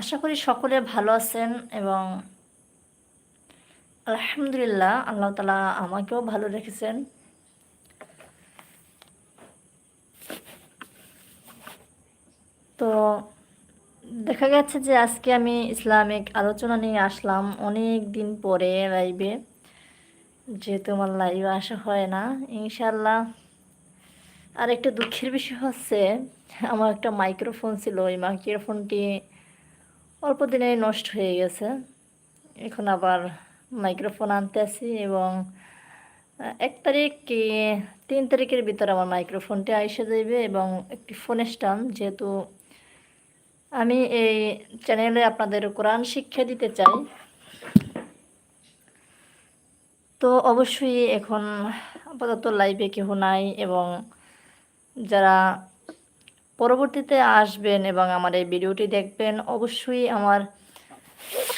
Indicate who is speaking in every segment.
Speaker 1: আশা করি সকলে ভালো আছেন এবং আলহামদুলিল্লাহ আল্লাহ তালা আমাকেও ভালো রেখেছেন। তো দেখা গেছে যে আজকে আমি ইসলামিক আলোচনা নিয়ে আসলাম অনেক দিন পরে লাইভে। যেহেতু আমার লাইভে আসা হয় না ইনশাল্লাহ আর একটা দুঃখের বিষয় হচ্ছে, আমার একটা মাইক্রোফোন ছিল, ওই মাইক্রোফোনটি অল্প দিনে নষ্ট হয়ে গেছে। এখন আবার মাইক্রোফোন আনতে আসি এবং এক তারিখ কি তিন তারিখের ভিতরে আমার মাইক্রোফোনটি আইসে যাইবে এবং একটি ফোন স্ট্যান্ড যেহেতু আমি এই চ্যানেলে আপনাদের কোরআন শিক্ষা দিতে চাই। তো অবশ্যই এখন আপাতত লাইভে কেউ নাই এবং যারা পরবর্তীতে আসবেন এবং আমার এই ভিডিওটি দেখবেন, অবশ্যই আমার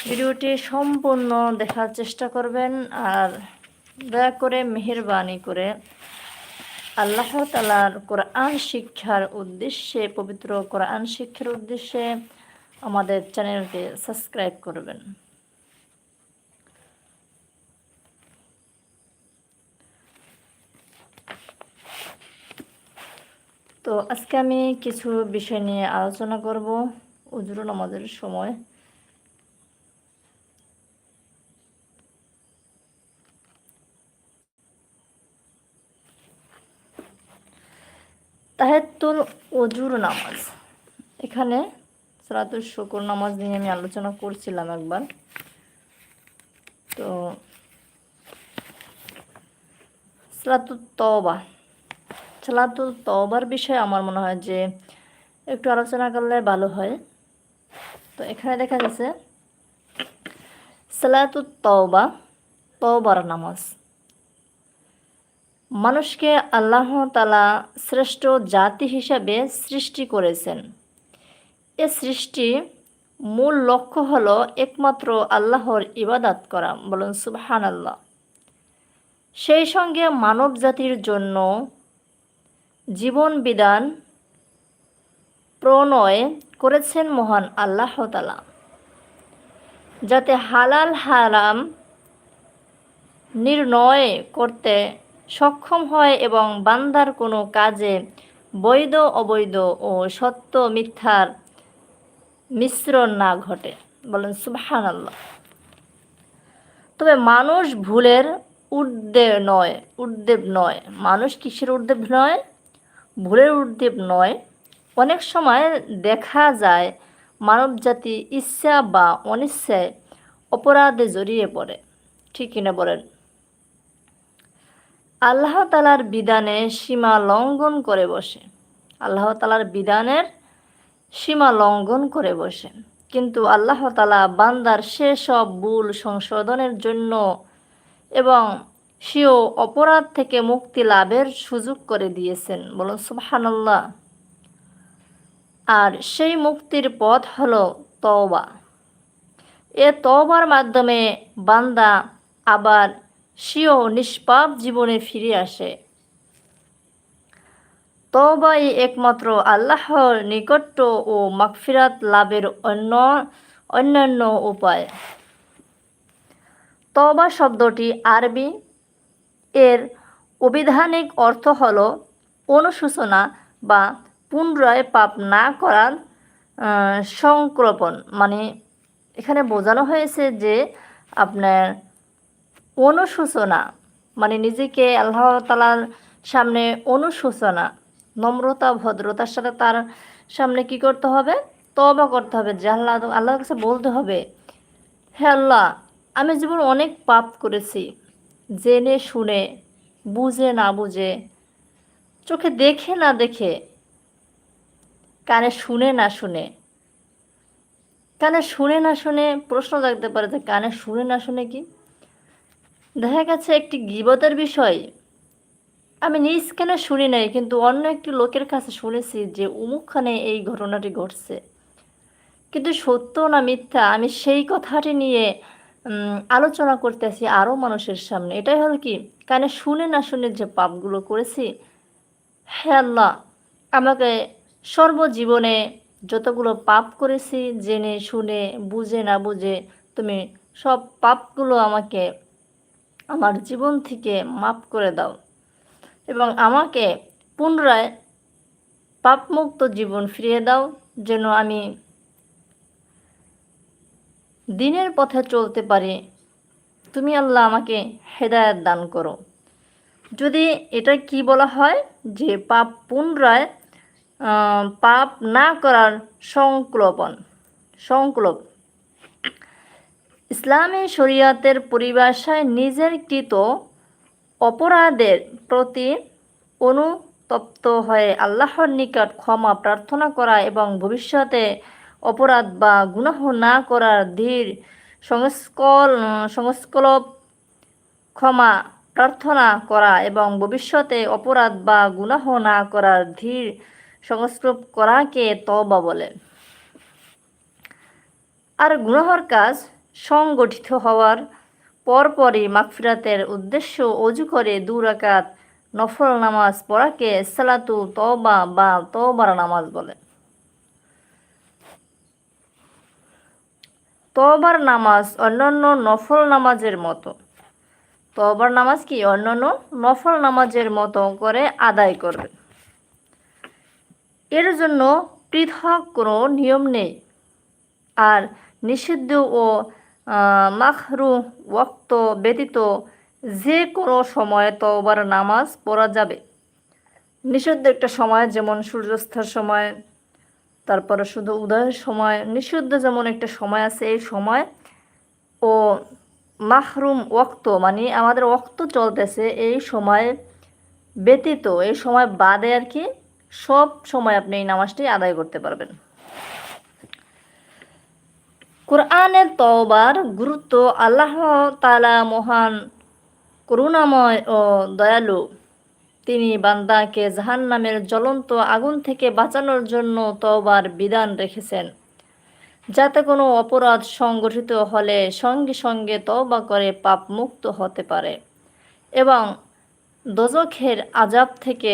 Speaker 1: ভিডিওটি সম্পূর্ণ দেখার চেষ্টা করবেন। আর দয়া করে, মেহরবানি করে আল্লাহ তালার কোরআন শিক্ষার উদ্দেশ্যে, পবিত্র কোরআন শিক্ষার উদ্দেশ্যে আমাদের চ্যানেলকে সাবস্ক্রাইব করবেন। তো আজকে আমি কিছু বিষয় নিয়ে আলোচনা করব উজরুল আমাদের সময়। তাহেতুল অজুর নামাজ। এখানে সালাতুল শুকুর নামাজ নিয়ে আমি আলোচনা করছিলাম একবার। তো সালাতুল তবা সালাতুল তবার বিষয়ে আমার মনে হয় যে একটু আলোচনা করলে ভালো হয়। তো এখানে দেখা গেছে সালাতুল তওবা, তওবার নামাজ। মানুষকে আল্লাহ তালা শ্রেষ্ঠ জাতি হিসাবে সৃষ্টি করেছেন। এ সৃষ্টি মূল লক্ষ্য হলো একমাত্র আল্লাহর ইবাদাত করা। বলুন সুবহান আল্লাহ সেই সঙ্গে মানব জাতির জন্য জীবন বিধান প্রণয় করেছেন মহান আল্লাহ তালা যাতে হালাল হারাম নির্ণয় করতে সক্ষম হয় এবং বান্দার কোনো কাজে বৈধ, অবৈধ ও সত্য মিথ্যার মিশ্রণ না ঘটে। বলেন সুবাহান আল্লাহ তবে মানুষ ভুলের উদ্দেব নয় উদ্দেব নয়। মানুষ কিসের উদ্দেব নয়? ভুলের উদ্দেব নয়। অনেক সময় দেখা যায় মানবজাতি ইচ্ছা বা অনিচ্ছায় অপরাধে জড়িয়ে পড়ে। ঠিক কিনা বলেন? আল্লাহ তালার বিধানে সীমা লঙ্ঘন করে বসে। আল্লাহ তালার বিধানের সীমা লঙ্ঘন করে বসে। কিন্তু আল্লাহ তালা বান্দার সেসব ভুল সংশোধনের জন্য এবং সেও অপরাধ থেকে মুক্তি লাভের সুযোগ করে দিয়েছেন। বলুন সুবাহান্লাহ আর সেই মুক্তির পথ হল তওবা। এ তওবার মাধ্যমে বান্দা আবার সেও নিষ্পাপ জীবনে ফিরে আসে। তবাই একমাত্র আল্লাহর নিকট্য ও মাগফিরাত লাভের অন্য, অন্যান্য উপায়। তবা শব্দটি আরবি এর অবিধানিক অর্থ হল অনুশোচনা বা পুনরায় পাপ না করার সংক্রপণ মানে এখানে বোঝানো হয়েছে যে আপনার অনুশোচনা মানে নিজেকে আল্লাহ তালার সামনে অনুশোচনা, নম্রতা, ভদ্রতার সাথে তার সামনে কি করতে হবে? তবা করতে হবে। যে আল্লাহ, আল্লাহর কাছে বলতে হবে হ্যাঁ আল্লাহ, আমি জীবন অনেক পাপ করেছি। জেনে শুনে, বুঝে না বুঝে, চোখে দেখে না দেখে, কানে শুনে না শুনে। কানে শুনে না শুনে প্রশ্ন জাগতে পারে যে কানে শুনে না শুনে কি? দেখা গেছে একটি গিবতের বিষয়। আমি নিজ কেন শুনি নাই, কিন্তু অন্য একটি লোকের কাছে শুনেছি যে উমুকখানে এই ঘটনাটি ঘটছে। কিন্তু সত্য না মিথ্যা, আমি সেই কথাটি নিয়ে আলোচনা করতেছি আরও মানুষের সামনে। এটাই হলো কি, কানে শুনে না শুনে যে পাপগুলো করেছি হ্যাঁ আল্লাহ, আমাকে সর্বজীবনে যতগুলো পাপ করেছি, জেনে শুনে, বুঝে না বুঝে, তুমি সব পাপগুলো আমাকে আমার জীবন থেকে মাফ করে দাও। এবং আমাকে পুনরায় পাপমুক্ত জীবন ফিরিয়ে দাও, যেন আমি দিনের পথে চলতে পারি। তুমি আল্লাহ আমাকে হেদায়ত দান করো। যদি এটা কি বলা হয়? যে পাপ পুনরায় পাপ না করার সংকল্পন, সংকল্প। ইসলামী শরিয়াতের পরিভাষায় নিজের কৃত অপরাধের প্রতি অনুতপ্ত হয়ে আল্লাহর নিকট ক্ষমা প্রার্থনা করা এবং ভবিষ্যতে অপরাধ বা গুনাহ না করার ধীর সংস্কল, সংস্কলপ, ক্ষমা প্রার্থনা করা এবং ভবিষ্যতে অপরাধ বা গুনাহ না করার ধীর সংস্কৃত করাকে তবা বলে। আর গুনাহর কাজ সংগঠিত হওয়ার পরপরই মাগফিরাতের উদ্দেশ্য অজু করে দু রাকাত নফল নামাজ পড়াকে সালাতু তওবা বা তওবার নামাজ বলে। তওবার নামাজ অন্যান্য নফল নামাজের মতো। তওবার নামাজ কি? অন্যান্য নফল নামাজের মতো করে আদায় করবে এর জন্য পৃথক কোনো নিয়ম নেই। আর নিষিদ্ধ ও মাখরু ওক্ত ব্যতীত যে কোনো সময় তওবার নামাজ পড়া যাবে। নিষিদ্ধ একটা সময়, যেমন সূর্যাস্তের সময় তারপরে শুধু উদয়ের সময়, নিষিদ্ধ যেমন একটা সময় আছে, এই সময় ও মাহরুম ওক্ত মানে আমাদের ওক্ত চলতেছে এই সময় ব্যতীত, এই সময় বাদে আর কি সব সময় আপনি এই নামাজটি আদায় করতে পারবেন। কোরআনের তওবার গুরুত্ব আল্লাহ তালা মহান করুণাময় ও দয়ালু তিনি বান্দাকে জাহান্নামের জ্বলন্ত আগুন থেকে বাঁচানোর জন্য তওবার বিধান রেখেছেন। যাতে কোনো অপরাধ সংগঠিত হলে সঙ্গে সঙ্গে তওবা করে পাপ মুক্ত হতে পারে এবং দোজখের আজাব থেকে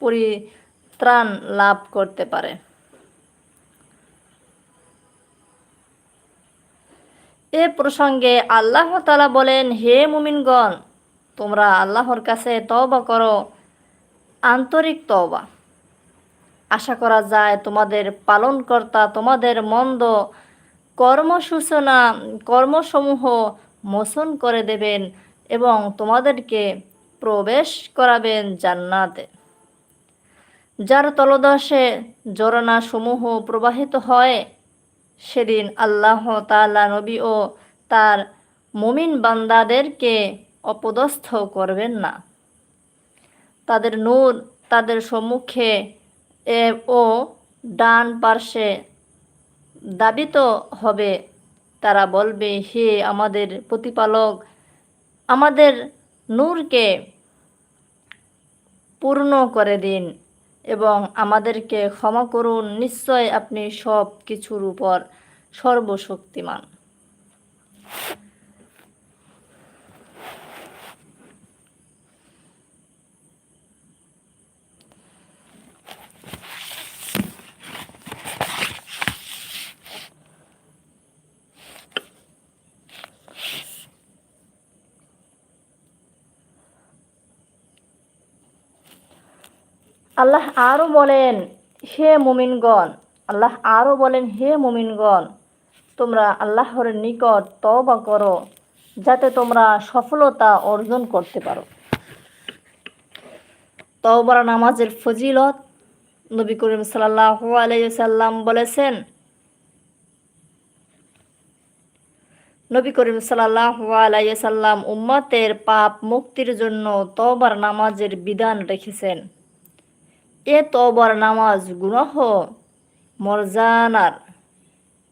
Speaker 1: পরিত্রাণ লাভ করতে পারে। এ প্রসঙ্গে আল্লাহ তালা বলেন, হে মুমিনগণ তোমরা আল্লাহর কাছে তওবা করো। আন্তরিক তওবা। আশা করা যায় তোমাদের পালনকর্তা, তোমাদের মন্দ কর্মসূচনা, কর্মসমূহ মোচন করে দেবেন এবং তোমাদেরকে প্রবেশ করাবেন জান্নাতে। যার তলদশে জরনা সমূহ প্রবাহিত হয়, সেদিন আল্লাহ তাআলা নবী ও তার মুমিন বান্দাদেরকে অপদস্থ করবেন না। তাদের নূর তাদের সম্মুখে ও ডান পার্শ্বে দাবিত হবে। তারা বলবে, হে আমাদের প্রতিপালক, আমাদের নূরকে পূর্ণ করে দিন এবং আমাদেরকে ক্ষমা করুন। নিশ্চয় আপনি সব কিছুর উপর সর্বশক্তিমান। আল্লাহ আরও বলেন, হে মুমিনগণ, আল্লাহ আরও বলেন, হে মুমিনগণ, তোমরা আল্লাহর নিকট তওবা করো, যাতে তোমরা সফলতা অর্জন করতে পারো। তওবার নামাজের ফজিলত, নবী করিম সাল্লাল্লাহু আলাইসাল্লাম বলেছেন, নবী করিম সাল্লাহ আলাইহি সাল্লাম উম্মতের পাপ মুক্তির জন্য তওবার নামাজের বিধান রেখেছেন। এ তবর নামাজ গুণহ মর্জানার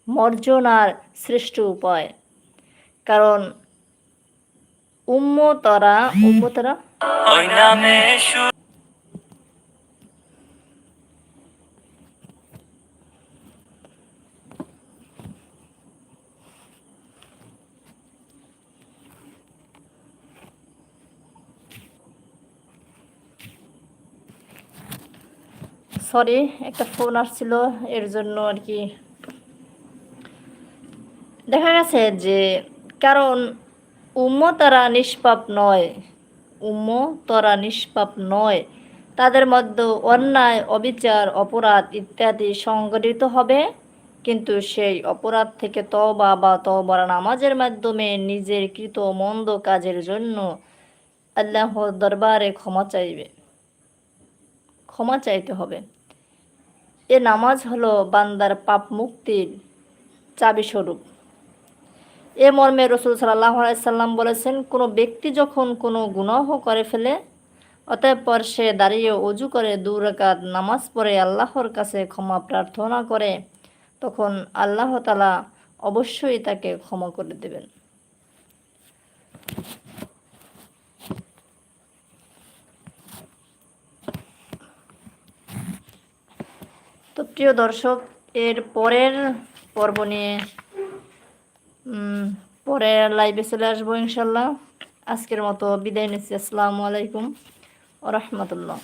Speaker 1: মর্জনার শ্রেষ্ঠ উপায়। কারণ উম্মতরা উম্মতরা সরি, একটা ফোন আসছিল, এর জন্য আর কি। দেখা গেছে যে, কারণ উম্ম তারা নিষ্পাপ নয়, উম্ম তারা নিষ্পাপ নয়। তাদের মধ্যে অন্যায়, অবিচার, অপরাধ ইত্যাদি সংগঠিত হবে, কিন্তু সেই অপরাধ থেকে তবা বা তবার নামাজের মাধ্যমে নিজের কৃত মন্দ কাজের জন্য আল্লাহর দরবারে ক্ষমা চাইবে, ক্ষমা চাইতে হবে। এ নামাজ হলো বান্দার পাপ মুক্তির চাবি স্বরূপ। এ মর্মে রসুল সাল্লাহ সাল্লাম বলেছেন, কোনো ব্যক্তি যখন কোনো গুনাহ করে ফেলে অতঃপর সে দাঁড়িয়ে অজু করে দু রাকাত নামাজ পড়ে আল্লাহর কাছে ক্ষমা প্রার্থনা করে, তখন আল্লাহ তালা অবশ্যই তাকে ক্ষমা করে দেবেন। তো প্রিয় দর্শক, এর পরের পর্ব নিয়ে পরের লাইভে চলে আসব ইনশাল্লাহ আজকের মতো বিদায় নিচ্ছি। আসসালামু আলাইকুম ও রহমতুল্লাহ।